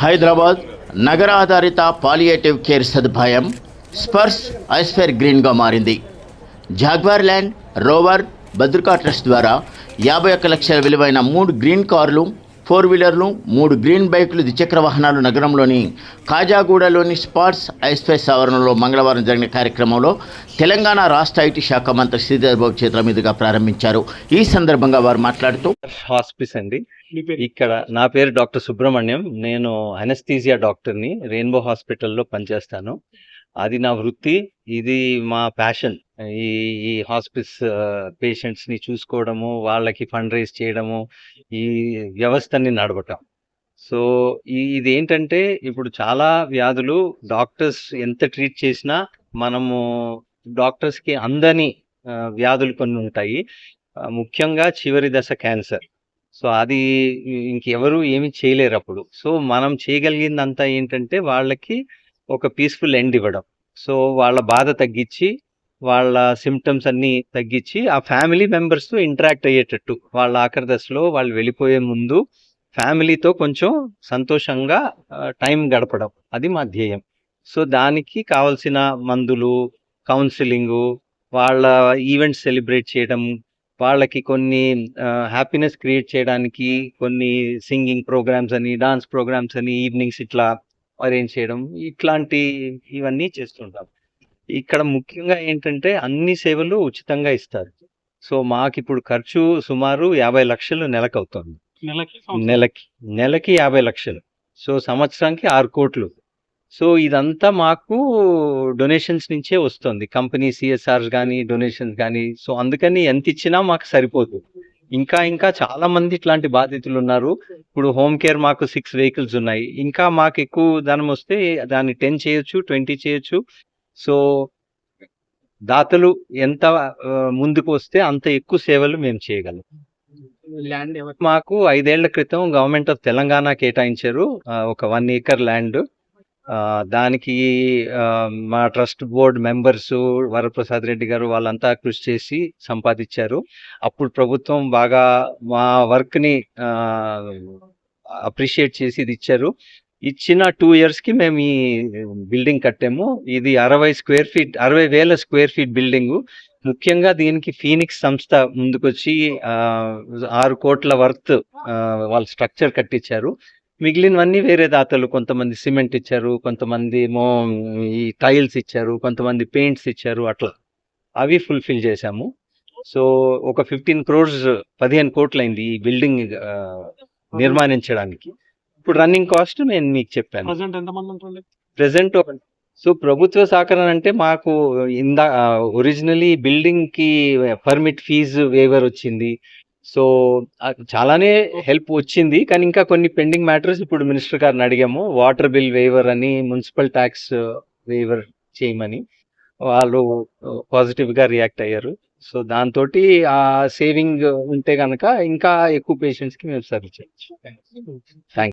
హైదరాబాద్ నగర ఆధారిత palliative care సదుపాయం స్పర్శ్ ఐస్ఫేర్ గ్రీన్గా మారింది. జాగ్వార్ ల్యాండ్ రోవర్ భద్రకా ట్రస్ట్ ద్వారా యాభై ఒక్క లక్షల విలువైన మూడు గ్రీన్ కార్లు ఫోర్ వీలర్లు మూడు గ్రీన్ బైకులు ద్విచక్ర వాహనాలు నగరంలోని కాజాగూడలోని స్పాట్స్ ఐస్పేస్ ఆవరణలో మంగళవారం జరిగిన కార్యక్రమంలో తెలంగాణ రాష్ట్ర ఐటీ శాఖ మంత్రి శ్రీధర్ బాబు చేతుల మీదుగా ప్రారంభించారు. ఈ సందర్భంగా వారు మాట్లాడుతూ హాస్పిస్ అండి. ఇక్కడ నా పేరు డాక్టర్ సుబ్రహ్మణ్యం. నేను అనస్థీజియా డాక్టర్ని రెయిన్బో హాస్పిటల్లో పనిచేస్తాను. అది నా వృత్తి ఇది మా ప్యాషన్. ఈ ఈ హాస్పిస్ పేషెంట్స్ని చూసుకోవడము వాళ్ళకి ఫండ్ రైజ్ చేయడము ఈ వ్యవస్థని నడపటం. సో ఈ ఇది ఏంటంటే ఇప్పుడు చాలా వ్యాధులు డాక్టర్స్ ఎంత ట్రీట్ చేసినా మనము డాక్టర్స్కి అందని వ్యాధులు కొన్ని ఉంటాయి. ముఖ్యంగా చివరి దశ క్యాన్సర్. సో అది ఇంకెవరు ఏమి చేయలేరు అప్పుడు. సో మనం చేయగలిగిందంతా ఏంటంటే వాళ్ళకి ఒక పీస్ఫుల్ ఎండ్ ఇవ్వడం. సో వాళ్ళ బాధ తగ్గించి వాళ్ళ సిమ్టమ్స్ అన్నీ తగ్గించి ఆ ఫ్యామిలీ మెంబర్స్తో ఇంటరాక్ట్ అయ్యేటట్టు. వాళ్ళ ఆఖరి దశలో వాళ్ళు వెళ్ళిపోయే ముందు ఫ్యామిలీతో కొంచెం సంతోషంగా టైం గడపడం. అది మా ధ్యేయం. సో దానికి కావలసిన మందులు కౌన్సిలింగు వాళ్ళ ఈవెంట్స్ సెలబ్రేట్ చేయడం వాళ్ళకి కొన్ని హ్యాపీనెస్ క్రియేట్ చేయడానికి కొన్ని సింగింగ్ ప్రోగ్రామ్స్ అని డాన్స్ ప్రోగ్రామ్స్ అని ఈవినింగ్స్ ఇట్లా అరేంజ్ చేయడం ఇట్లాంటి ఇవన్నీ చేస్తుంటాం. ఇక్కడ ముఖ్యంగా ఏంటంటే అన్ని సేవలు ఉచితంగా ఇస్తారు. సో మాకు ఇప్పుడు ఖర్చు సుమారు యాభై లక్షలు నెలకు అవుతుంది నెలకి నెలకి నెలకి యాభై లక్షలు. సో సంవత్సరానికి ఆరు కోట్లు. సో ఇదంతా మాకు డొనేషన్స్ నుంచే వస్తుంది. కంపెనీ సిఎస్ఆర్స్ కానీ డొనేషన్స్ కానీ సో అందుకని ఎంత ఇచ్చినా మాకు సరిపోదు. ఇంకా ఇంకా చాలా మంది ఇట్లాంటి బాధితులు ఉన్నారు ఇప్పుడు హోమ్ కేర్ మాకు సిక్స్ వెహికల్స్ ఉన్నాయి. ఇంకా మాకు ఎక్కువ ధనం వస్తే దాన్ని టెన్ చేయొచ్చు ట్వంటీ చేయొచ్చు. సో దాతలు ఎంత ముందుకు వస్తే అంత ఎక్కువ సేవలు మేము చేయగలం. ల్యాండ్ మాకు ఐదేళ్ళ క్రితం గవర్నమెంట్ ఆఫ్ తెలంగాణ కేటాయించారు. ఒక వన్ ఏకర్ ల్యాండ్ దానికి మా trust board members Varaprasad Reddy garu వాళ్ళంతా కృషి చేసి సంపాదించారు. అప్పుడు ప్రభుత్వం బాగా మా వర్క్ని అప్రిషియేట్ చేసి ఇది ఇచ్చారు. ఇచ్చిన టూ ఇయర్స్కి మేము ఈ బిల్డింగ్ కట్టాము. ఇది అరవై స్క్వేర్ ఫీట్ అరవై వేల స్క్వేర్ ఫీట్ బిల్డింగు. ముఖ్యంగా దీనికి ఫీనిక్స్ సంస్థ ముందుకొచ్చి ఆరు కోట్ల వర్త్ వాళ్ళు స్ట్రక్చర్ కట్టించారు. మిగిలినవన్నీ వేరే దాతలు కొంతమంది సిమెంట్ ఇచ్చారు కొంతమంది ఏమో ఈ టైల్స్ ఇచ్చారు కొంతమంది పెయింట్స్ ఇచ్చారు అట్లా. అవి ఫుల్ఫిల్ చేశాము. సో ఒక ఫిఫ్టీన్ క్రోర్స్ పదిహేను కోట్లు అయింది ఈ బిల్డింగ్ నిర్మాణించడానికి. ఇప్పుడు రన్నింగ్ కాస్ట్ నేను మీకు చెప్పాను. ప్రెసెంట్ సో ప్రభుత్వ సహకారం అంటే మాకు ఇందా ఒరిజినలీ బిల్డింగ్కి పర్మిట్ ఫీజు వేవర్ వచ్చింది. సో చాలానే హెల్ప్ వచ్చింది. కానీ ఇంకా కొన్ని పెండింగ్ మ్యాటర్స్ ఇప్పుడు మినిస్టర్ గారిని అడిగాము. వాటర్ బిల్ వేవర్ అని మున్సిపల్ ట్యాక్స్ వేవర్ చేయమని. వాళ్ళు పాజిటివ్గా రియాక్ట్ అయ్యారు. సో దాంతో ఆ సేవింగ్ ఉంటే కనుక ఇంకా ఎక్కువ పేషెంట్స్కి మేము సర్వ్ చేయొచ్చు. థ్యాంక్